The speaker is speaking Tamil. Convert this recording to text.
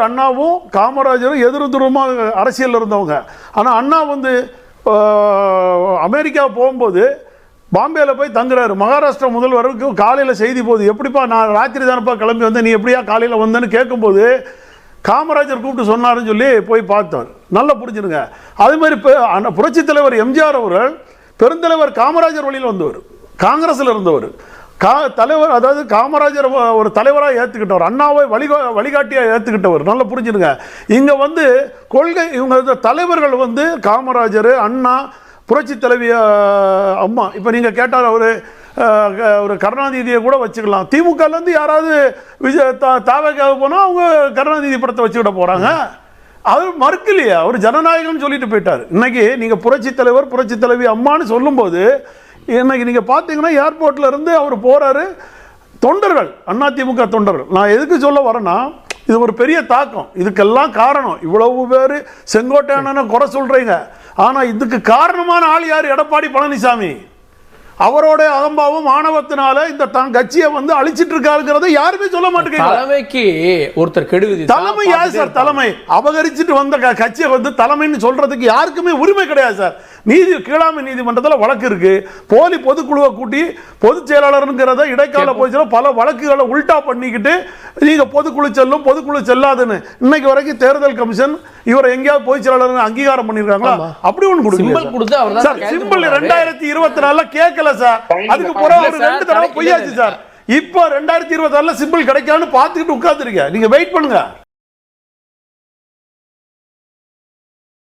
அண்ணாவும் காமராஜரும் எதிர் அரசியலில் இருந்தவங்க. ஆனால் அண்ணா வந்து அமெரிக்கா போகும்போது பாம்பேல போய் தங்குறாரு. மகாராஷ்டிரா முதல்வருக்கு காலையில் செய்தி போகுது. எப்படிப்பா நான் ராத்திரி தானப்பா கிளம்பி வந்தேன்? நீ எப்படியா காலையில் வந்தேன்னு கேட்கும்போது காமராஜர் கூப்பிட்டு சொன்னாருன்னு சொல்லி போய் பார்த்தார். நல்லா புரிஞ்சுடுங்க அது மாதிரி இப்போ அண்ணா புரட்சித் தலைவர் எம்ஜிஆர் அவர்கள் பெருந்தலைவர் காமராஜர் வழியில் வந்தவர். காங்கிரஸில் இருந்தவர். கா தலைவர் அதாவது காமராஜர் ஒரு தலைவராக ஏற்றுக்கிட்டவர் அண்ணாவை வழிகா வழிகாட்டியாக ஏற்றுக்கிட்டவர் நல்லா புரிஞ்சுடுங்க. இங்கே வந்து கொள்கை இவங்க இந்த தலைவர்கள் வந்து காமராஜர் அண்ணா புரட்சி தலைவி அம்மா. இப்போ நீங்கள் கேட்டால் ஒரு ஒரு கருணாநிதியை கூட வச்சுக்கலாம். திமுகலேருந்து யாராவது விஜய் தா தாவக்காக போனால் அவங்க கருணாநிதி படத்தை வச்சுக்கிட போகிறாங்க அவர் மறுக்கலையே. அவர் ஜனநாயகம்னு சொல்லிட்டு போயிட்டார். இன்னைக்கு நீங்கள் புரட்சி தலைவர் புரட்சி தலைவி அம்மான்னு சொல்லும்போது இன்னைக்கு நீங்கள் பார்த்தீங்கன்னா ஏர்போர்ட்டில் இருந்து அவர் போகிறாரு தொண்டர்கள் அதிமுக தொண்டர்கள். நான் எதுக்கு சொல்ல வரேன்னா இது ஒரு பெரிய தாக்கம். இதுக்கெல்லாம் காரணம். இவ்வளவு பேர் செங்கோட்டையான குறை சொல்கிறீங்க ஆனால் இதுக்கு காரணமான ஆள் யார்? எடப்பாடி பழனிசாமி. அவரோட அகம்பாவம் ஆணவத்தினால இந்த தன் கட்சியை வந்து அழிச்சிட்டு இருக்காருங்கிறத யாருமே சொல்ல மாட்டேங்கிறாங்க தலைமைக்கு ஒருத்தர் கெடுவிதி தலைமை யார் சார்? தலைமை. அபகரிச்சுட்டு வந்த கட்சியை வந்து தலைமைன்னு சொல்றதுக்கு யாருக்குமே உரிமை கிடையாது சார். நீதி கீழாமை நீதிமன்றத்தில் வழக்கு இருக்கு. போலி பொதுக்குழுவை கூட்டி பொதுச் செயலாளருங்கிறத இடைக்கால போச்சுன்னா பல வழக்குகளை உல்டா பண்ணிக்கிட்டு நீங்க பொதுக்குழு செல்லும் பொதுக்குழு செல்லாதுன்னு. இன்னைக்கு வரைக்கும் தேர்தல் கமிஷன் இவரை எங்கேயாவது பொதுச் செயலாளர் அங்கீகாரம் பண்ணிருக்காங்களா அப்படி சிம்பல் கொடுக்கல சார்? சிம்பிள். ரெண்டாயிரத்தி இருபத்தி நாலுல கேட்கல சார். அதுக்கு பிறகு ஒரு ரெண்டு தடவை. பொய்யாச்சு சார். இப்போ ரெண்டாயிரத்தி இருபத்தி ஆறுல சிம்பிள் கிடைக்கான்னு பார்த்துக்கிட்டு உட்காந்துருக்க நீங்க வெயிட் பண்ணுங்க.